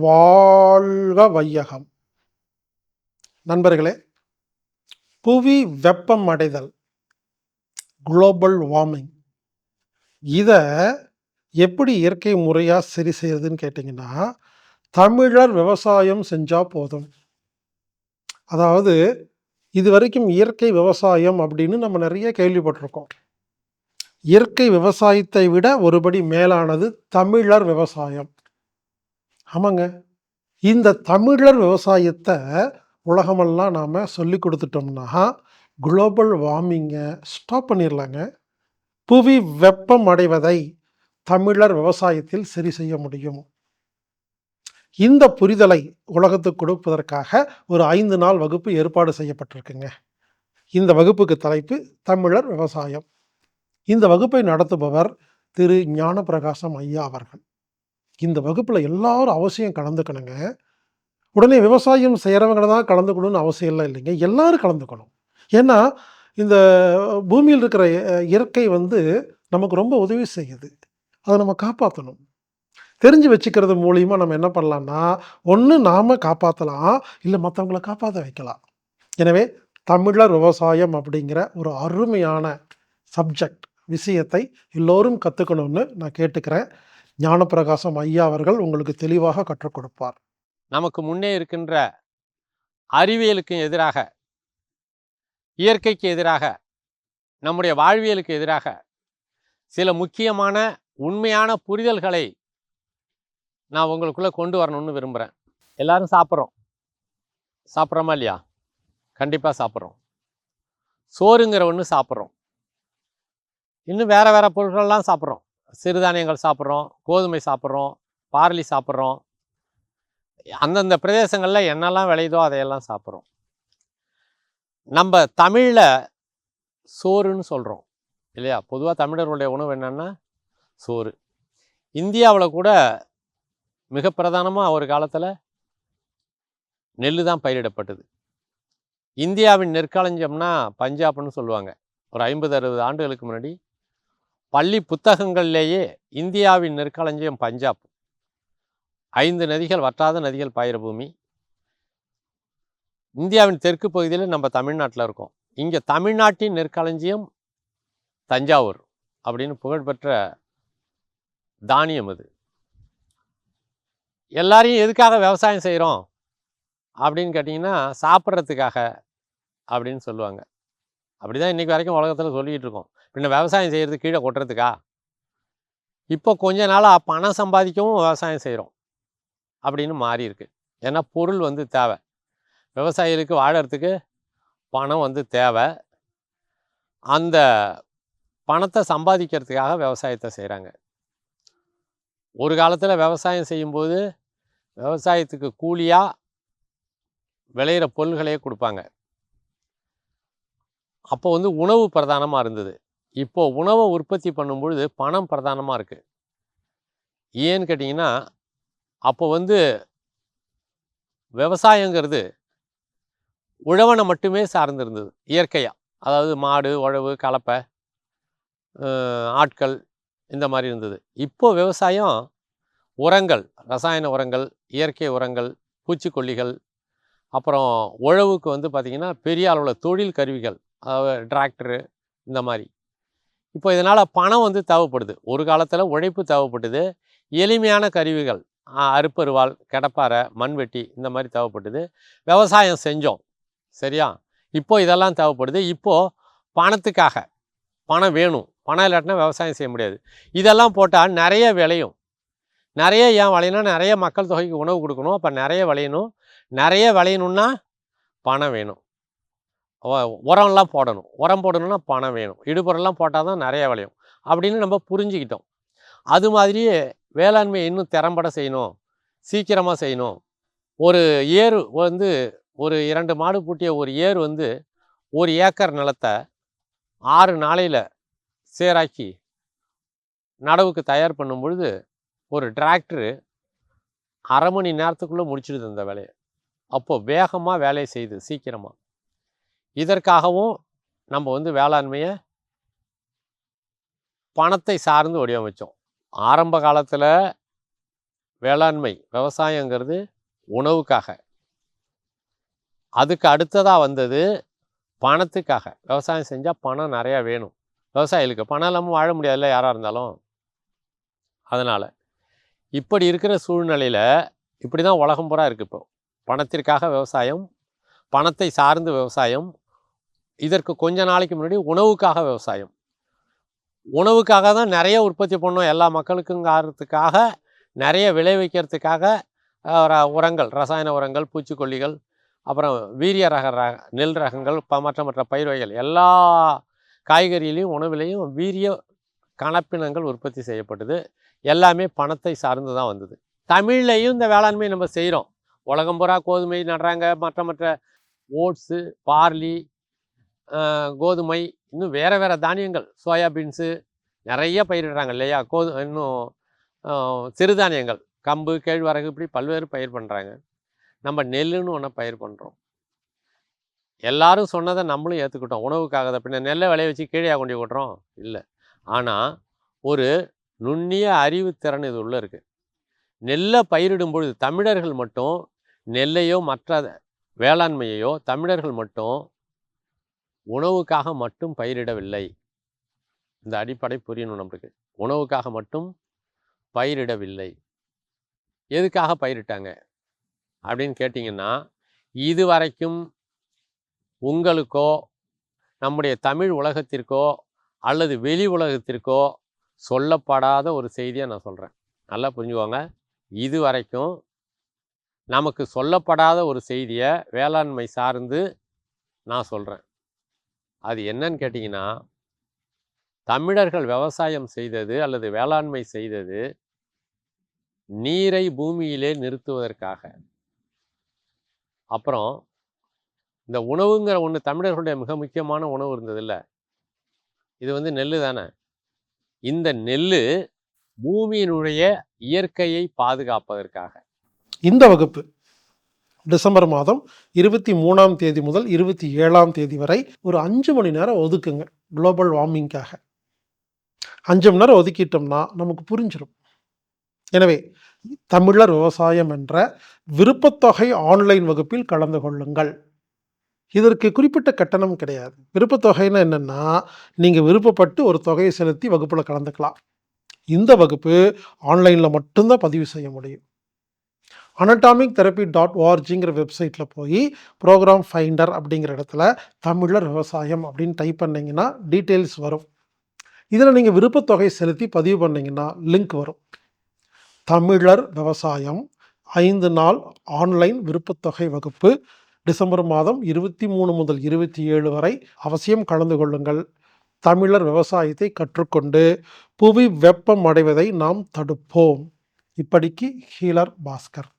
வாழ்க வையகம். நண்பர்களே புவி வெப்பம் அடைதல் குளோபல் வார்மிங் இதை எப்படி இயற்கை முறையாக சரி செய்யறதுன்னு கேட்டிங்கன்னா தமிழர் விவசாயம் செஞ்சால் போதும். அதாவது இது வரைக்கும் இயற்கை விவசாயம் அப்படின்னு நம்ம நிறைய கேள்விப்பட்டிருக்கோம். இயற்கை விவசாயத்தை விட ஒருபடி மேலானது தமிழர் விவசாயம். ஆமாங்க. இந்த தமிழர் விவசாயத்தை உலகமெல்லாம் நாம் சொல்லி கொடுத்துட்டோம்னா குளோபல் வார்மிங்கை ஸ்டாப் பண்ணிடலாங்க புவி வெப்பம் அடைவதை தமிழர் விவசாயத்தில் சரி செய்ய முடியும். இந்த புரிதலை உலகத்துக்கு கொடுப்பதற்காக ஒரு ஐந்து நாள் வகுப்பு ஏற்பாடு செய்யப்பட்டிருக்குங்க. இந்த வகுப்புக்கு தலைப்பு தமிழர் விவசாயம். இந்த வகுப்பை நடத்துபவர் திரு ஞானபிரகாசம் ஐயா அவர்கள். இந்த வகுப்பில் எல்லாரும் அவசியம் கலந்துக்கணுங்க. உடனே விவசாயம் செய்கிறவங்கள தான் கலந்துக்கணும்னு அவசியம் இல்லை இல்லைங்க. எல்லாரும் கலந்துக்கணும். ஏன்னா இந்த பூமியில் இருக்கிற இயற்கை வந்து நமக்கு ரொம்ப உதவி செய்யுது. அதை நம்ம காப்பாற்றணும் தெரிஞ்சு வச்சுக்கிறது மூலியமாக நம்ம என்ன பண்ணலான்னா ஒன்று நாம் காப்பாற்றலாம் இல்லை மற்றவங்கள காப்பாற்ற வைக்கலாம். எனவே தமிழர் விவசாயம் அப்படிங்கிற ஒரு அருமையான சப்ஜெக்ட் விஷயத்தை எல்லோரும் கற்றுக்கணும்னு நான் கேட்டுக்கிறேன். ஞானப்பிரகாசம் ஐயா அவர்கள் உங்களுக்கு தெளிவாக கற்றுக் கொடுப்பார். நமக்கு முன்னே இருக்கின்ற அறிவியலுக்கும் எதிராக இயற்கைக்கு எதிராக நம்முடைய வாழ்வியலுக்கு எதிராக சில முக்கியமான உண்மையான புரிதல்களை நான் உங்களுக்குள்ளே கொண்டு வரணும்னு விரும்புகிறேன் எல்லாரும் சாப்பிட்றோம். சாப்பிட்றோமா இல்லையா? கண்டிப்பாக சாப்பிட்றோம். சோறுங்கிற ஒன்று சாப்பிட்றோம். இன்னும் வேறு வேறு பொருட்கள்லாம் சாப்பிட்றோம். சிறுதானியங்கள் சாப்பிட்றோம் கோதுமை சாப்பிட்றோம் பார்லி சாப்பிட்றோம். அந்தந்த பிரதேசங்களில் என்னெல்லாம் விளையுதோ அதையெல்லாம் சாப்பிட்றோம். நம்ம தமிழில் சோறுன்னு சொல்கிறோம் இல்லையா? பொதுவாக தமிழர்களுடைய உணவு என்னென்னா சோறு. இந்தியாவில் கூட மிக பிரதானமாக ஒரு காலத்தில் நெல் தான் பயிரிடப்பட்டது. இந்தியாவின் நெற்களஞ்சம்னா பஞ்சாப்னு சொல்லுவாங்க. ஒரு ஐம்பது அறுபது ஆண்டுகளுக்கு முன்னாடி பள்ளி புத்தகங்கள்லேயே இந்தியாவின் நெற்களஞ்சியம் பஞ்சாப். ஐந்து நதிகள் வற்றாத நதிகள் பயிரபூமி பூமி. இந்தியாவின் தெற்கு பகுதியில் நம்ம தமிழ்நாட்டில் இருக்கோம். இங்கே தமிழ்நாட்டின் நெற்களஞ்சியம் தஞ்சாவூர் அப்படின்னு புகழ்பெற்ற தானியம் அது. எல்லாரையும் எதுக்காக விவசாயம் செய்கிறோம் அப்படின்னு கேட்டிங்கன்னா சாப்பிட்றதுக்காக அப்படின்னு சொல்லுவாங்க. அப்படி தான் இன்றைக்கி வரைக்கும் உலகத்தில் சொல்லிக்கிட்டு இருக்கோம். பின்ன விவசாயம் செய்கிறது கீழே கொட்டுறதுக்கா? இப்போ கொஞ்ச நாளாக பணம் சம்பாதிக்கவும் விவசாயம் செய்கிறோம் அப்படின்னு மாறி இருக்கு. ஏன்னா பொருள் வந்து தேவை. விவசாயிகளுக்கு வாழறதுக்கு பணம் வந்து தேவை. அந்த பணத்தை சம்பாதிக்கிறதுக்காக விவசாயத்தை செய்கிறாங்க ஒரு காலத்தில் விவசாயம் செய்யும்போது விவசாயத்துக்கு கூலியாக விளையிற பொருள்களையே கொடுப்பாங்க. அப்போ வந்து உணவு பிரதானமாக இருந்தது. இப்போது உணவை உற்பத்தி பண்ணும்பொழுது பணம் பிரதானமாக இருக்குது ஏன்னு கேட்டிங்கன்னா அப்போ வந்து விவசாயங்கிறது உழவனை மட்டுமே சார்ந்திருந்தது இயற்கையாக அதாவது மாடு உழவு கலப்பை ஆட்கள் இந்த மாதிரி இருந்தது. இப்போ விவசாயம் உரங்கள் ரசாயன உரங்கள் இயற்கை உரங்கள் பூச்சிக்கொல்லிகள் அப்புறம் உழவுக்கு வந்து பார்த்திங்கன்னா பெரிய அளவில் தொழில் கருவிகள். டிராக்டரு இந்த மாதிரி இப்போ இதனால் பணம் வந்து தேவைப்படுது. ஒரு காலத்தில் உழைப்பு தேவைப்பட்டது. எளிமையான கருவிகள் ஆ, அறுப்பருவாள் மண்வெட்டி இந்த மாதிரி தேவைப்பட்டது. விவசாயம் செஞ்சோம். சரியா? இப்போ இதெல்லாம் தேவைப்படுது. இப்போது பணத்துக்காக பணம் வேணும். பணம் இல்லாட்டினா விவசாயம் செய்ய முடியாது. இதெல்லாம் போட்டால் நிறைய விளையும். நிறைய ஏன் விளையணும் நிறைய மக்கள் தொகைக்கு உணவு கொடுக்கணும். அப்போ நிறைய விளையணும். நிறைய விளையணும்னா பணம் வேணும். உரம்லாம் போடணும். உரம் போடணும்னா பணம் வேணும். இடுபொருள்லாம் போட்டால் தான் நிறைய விளையும். அப்படின்னு நம்ம புரிஞ்சுக்கிட்டோம். அது மாதிரியே வேளாண்மையை இன்னும் திறம்பட செய்யணும். சீக்கிரமாக செய்யணும். ஒரு ஏர் வந்து ஒரு இரண்டு மாடு பூட்டிய ஒரு ஏர் வந்து ஒரு ஏக்கர் நிலத்தை ஆறு நாளையில் சேராக்கி நடவுக்கு தயார் பண்ணும் பொழுது ஒரு டிராக்டரு அரை மணி நேரத்துக்குள்ளே முடிச்சிடுது அந்த வேலையை. அப்போது வேகமாக வேலையை செய்யுது சீக்கிரமாக இதற்காகவும் நம்ம வந்து வேளாண்மையை பணத்தை சார்ந்து வடிவமைச்சோம். ஆரம்ப காலத்தில் வேளாண்மை விவசாயங்கிறது உணவுக்காக. அதுக்கு அடுத்ததாக வந்தது பணத்துக்காக. விவசாயம் செஞ்சால் பணம் நிறையா வேணும். விவசாயிகளுக்கு பணம் இல்லாமல் வாழ முடியாதுல்ல யாராக இருந்தாலும். அதனால் இப்படி இருக்கிற சூழ்நிலையில் இப்படி தான் உலகம் பூரா இருக்குது இப்போ. பணத்திற்காக விவசாயம் பணத்தை சார்ந்து விவசாயம் இதற்கு கொஞ்ச நாளைக்கு முன்னாடி உணவுக்காக விவசாயம். உணவுக்காக தான் நிறைய உற்பத்தி பண்ணோம். எல்லா மக்களுக்குங்கிறதுக்காக நிறைய விளைவிக்கிறதுக்காக ர- உரங்கள் ரசாயன உரங்கள் பூச்சிக்கொல்லிகள் அப்புறம் வீரிய ரக ரக நெல் ரகங்கள் ப மற்ற மற்ற பயிர் வகைகள். எல்லா காய்கறியிலையும் உணவிலையும் வீரிய கலப்பினங்கள் உற்பத்தி செய்யப்பட்டது. எல்லாமே பணத்தை சார்ந்து தான் வந்தது. தமிழ்லையும் இந்த வேளாண்மை நம்ம செய்கிறோம் உலகம் பூரா கோதுமை நடுறாங்க. மற்ற மற்ற ஓட்ஸு பார்லி கோதுமை இன்னும் வேறு வேறு தானியங்கள். சோயாபீன்ஸு நிறைய பயிரிடுறாங்க இல்லையா? கோது இன்னும் சிறுதானியங்கள். கம்பு கேழ்வரகு இப்படி பல்வேறு பயிர் பண்ணுறாங்க நம்ம நெல்லுன்னு ஒன்று பயிர் பண்ணுறோம் எல்லாரும் சொன்னதை நம்மளும் ஏற்றுக்கிட்டோம் உணவுக்காக தான் பின்ன நெல்லை விளைய வச்சு கீழே கொண்டு விட்றோம் இல்லை. ஆனால் ஒரு நுண்ணிய அறிவு திறன் இது உள்ளே இருக்குது நெல்லை பயிரிடும் பொழுது தமிழர்கள் மட்டும் நெல்லையோ மற்ற வேளாண்மையையோ தமிழர்கள் மட்டும் உணவுக்காக மட்டும் பயிரிடவில்லை. இந்த அடிப்படை புரியணும் நம்மளுக்கு. உணவுக்காக மட்டும் பயிரிடவில்லை. எதுக்காக பயிரிட்டாங்க? அப்படின்னு கேட்டிங்கன்னா இது வரைக்கும் உங்களுக்கோ நம்முடைய தமிழ் உலகத்திற்கோ அல்லது வெளி உலகத்திற்கோ சொல்லப்படாத ஒரு செய்தியை நான் சொல்கிறேன் நல்லா புரிஞ்சுக்கோங்க. இது வரைக்கும் நமக்கு சொல்லப்படாத ஒரு செய்தியை வேளாண்மை சார்ந்து நான் சொல்கிறேன் அது என்னன்னு கேட்டிங்கன்னா தமிழர்கள் விவசாயம் செய்தது அல்லது வேளாண்மை செய்தது நீரை பூமியிலே நிறுத்துவதற்காக. அப்புறம் இந்த உணவுங்கிற ஒன்று தமிழர்களுடைய மிக முக்கியமான உணவு இருந்ததில்ல. இது வந்து நெல் தானே. இந்த நெல் பூமியினுடைய இயற்கையை பாதுகாப்பதற்காக. இந்த வகுப்பு. டிசம்பர் மாதம் இருபத்தி மூணாம் தேதி முதல் இருபத்தி ஏழாம் தேதி வரை ஒரு அஞ்சு மணி நேரம் ஒதுக்குங்க குளோபல் வார்மிங்காக. அஞ்சு மணி நேரம் ஒதுக்கிட்டோம்னா நமக்கு புரிஞ்சிடும் எனவே தமிழர் விவசாயம் என்ற விருப்பத்தொகை ஆன்லைன் வகுப்பில் கலந்து கொள்ளுங்கள். இதற்கு குறிப்பிட்ட கட்டணம் கிடையாது. விருப்பத்தொகைன்னா என்னென்னா நீங்கள் விருப்பப்பட்டு ஒரு தொகையை செலுத்தி வகுப்பில் கலந்துக்கலாம். இந்த வகுப்பு ஆன்லைனில் மட்டும்தான் பதிவு செய்ய முடியும். அனட்டாமிக் தெரப்பி டாட் ஓஆர்ஜிங்கிற வெப்சைட்டில் போய் ப்ரோக்ராம் ஃபைண்டர் அப்படிங்கிற இடத்துல தமிழர் விவசாயம் அப்படின்னு டைப் பண்ணிங்கன்னா டீட்டெயில்ஸ் வரும். இதில் நீங்கள் விருப்பத்தொகை செலுத்தி பதிவு பண்ணிங்கன்னா லிங்க் வரும். தமிழர் விவசாயம் ஐந்து நாள் ஆன்லைன் விருப்பத்தொகை வகுப்பு டிசம்பர் மாதம் இருபத்தி மூணு முதல் இருபத்தி ஏழு வரை அவசியம் கலந்து கொள்ளுங்கள். தமிழர் விவசாயத்தை கற்றுக்கொண்டு புவி வெப்பம் அடைவதை நாம் தடுப்போம். இப்படிக்கு ஹீலர் பாஸ்கர்.